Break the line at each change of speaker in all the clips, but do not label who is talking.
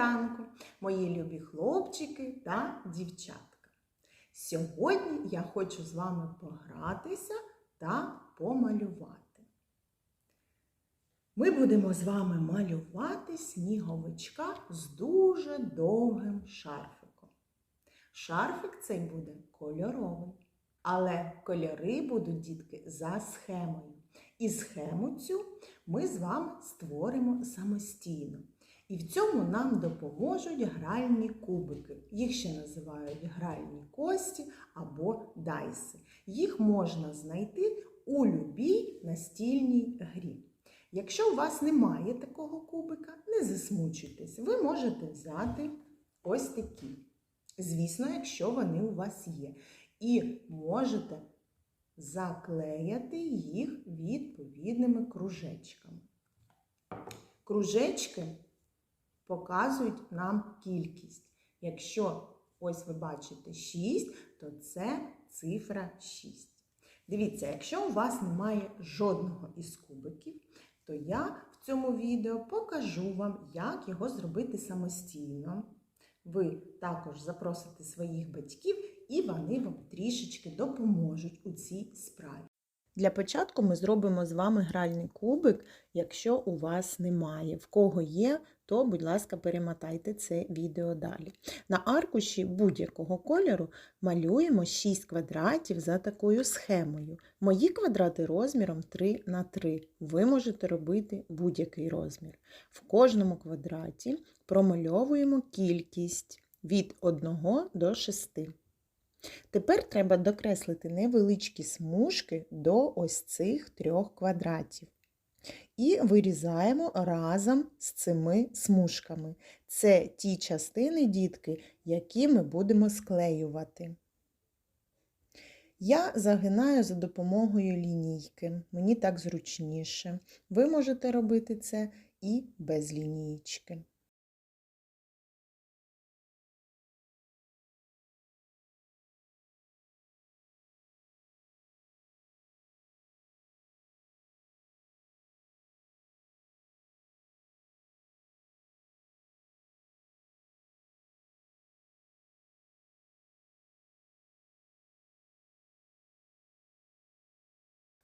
ранку, мої любі хлопчики та дівчатка. Сьогодні я хочу з вами погратися та помалювати. Ми будемо з вами малювати сніговичка з дуже довгим шарфиком. Шарфик цей буде кольоровий, але кольори будуть, дітки, за схемою. І схему цю ми з вами створимо самостійно. І в цьому нам допоможуть гральні кубики. Їх ще називають гральні кості або дайси. Їх можна знайти у любій настільній грі. Якщо у вас немає такого кубика, не засмучуйтесь, ви можете взяти ось такі. Звісно, якщо вони у вас є. І можете заклеяти їх відповідними кружечками. Кружечки показують нам кількість. Якщо ось ви бачите 6, то це цифра 6. Дивіться, якщо у вас немає жодного із кубиків, то я в цьому відео покажу вам, як його зробити самостійно. Ви також запросите своїх батьків, і вони вам трішечки допоможуть у цій справі. Для початку ми зробимо з вами гральний кубик, якщо у вас немає. В кого є, то, будь ласка, перемотайте це відео далі. На аркуші будь-якого кольору малюємо 6 квадратів за такою схемою. Мої квадрати розміром 3 на 3. Ви можете робити будь-який розмір. В кожному квадраті промальовуємо кількість від 1 до 6. Тепер треба докреслити невеличкі смужки до ось цих трьох квадратів. І вирізаємо разом з цими смужками. Це ті частини, дітки, які ми будемо склеювати. Я загинаю за допомогою лінійки, мені так зручніше. Ви можете робити це і без лінійки.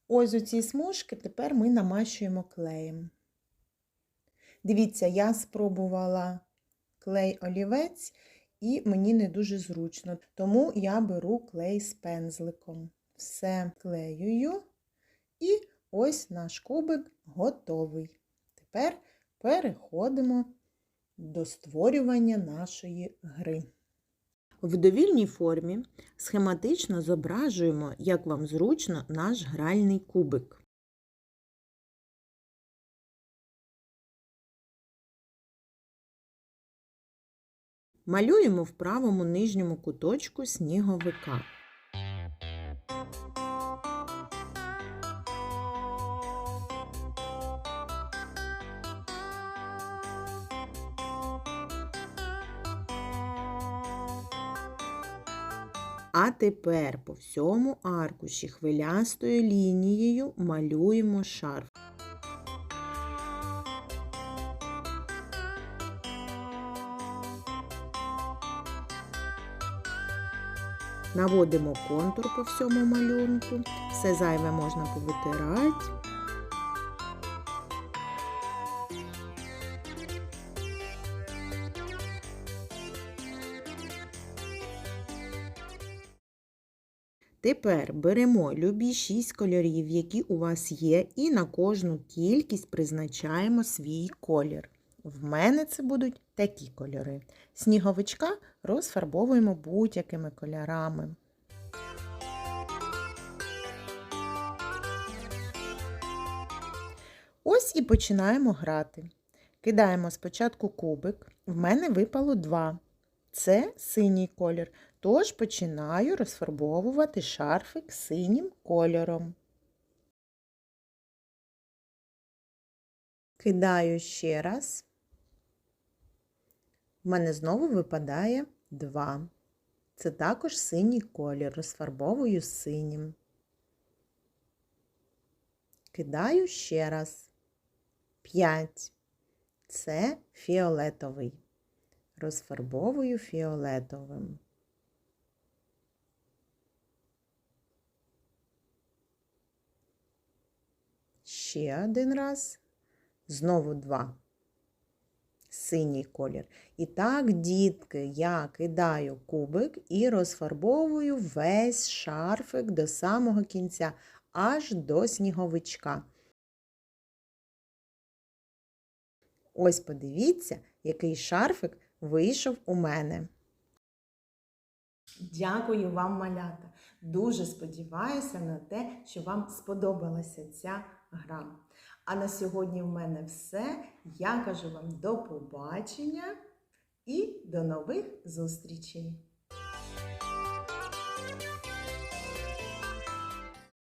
Ось у ці смужки тепер ми намащуємо клеєм. Дивіться, я спробувала клей олівець, і мені не дуже зручно, тому я беру клей з пензликом. Все клеюю, і ось наш кубик готовий. Тепер переходимо до створювання нашої гри. В довільній формі схематично зображуємо, як вам зручно, наш гральний кубик. Малюємо в правому нижньому куточку сніговика. А тепер по всьому аркуші хвилястою лінією малюємо шарф. Наводимо контур по всьому малюнку, все зайве можна повитирати. Тепер беремо любі 6 кольорів, які у вас є, і на кожну кількість призначаємо свій колір. В мене це будуть такі кольори. Сніговичка розфарбовуємо будь-якими кольорами. Ось і починаємо грати. Кидаємо спочатку кубик, в мене випало два. Це синій колір, тож починаю розфарбовувати шарфик синім кольором. Кидаю ще раз. В мене знову випадає два. Це також синій колір, розфарбовую синім. Кидаю ще раз. П'ять. Це фіолетовий.
розфарбовую фіолетовим. Ще один раз. Знову два. Синій колір. І так, дітки, я кидаю кубик і розфарбовую весь шарфик до самого кінця, аж до сніговичка. Ось подивіться, який шарфик вийшов у мене.
Дякую вам, малята. Дуже сподіваюся на те, що вам сподобалася ця гра. А на сьогодні в мене все. Я кажу вам до побачення і до нових зустрічей!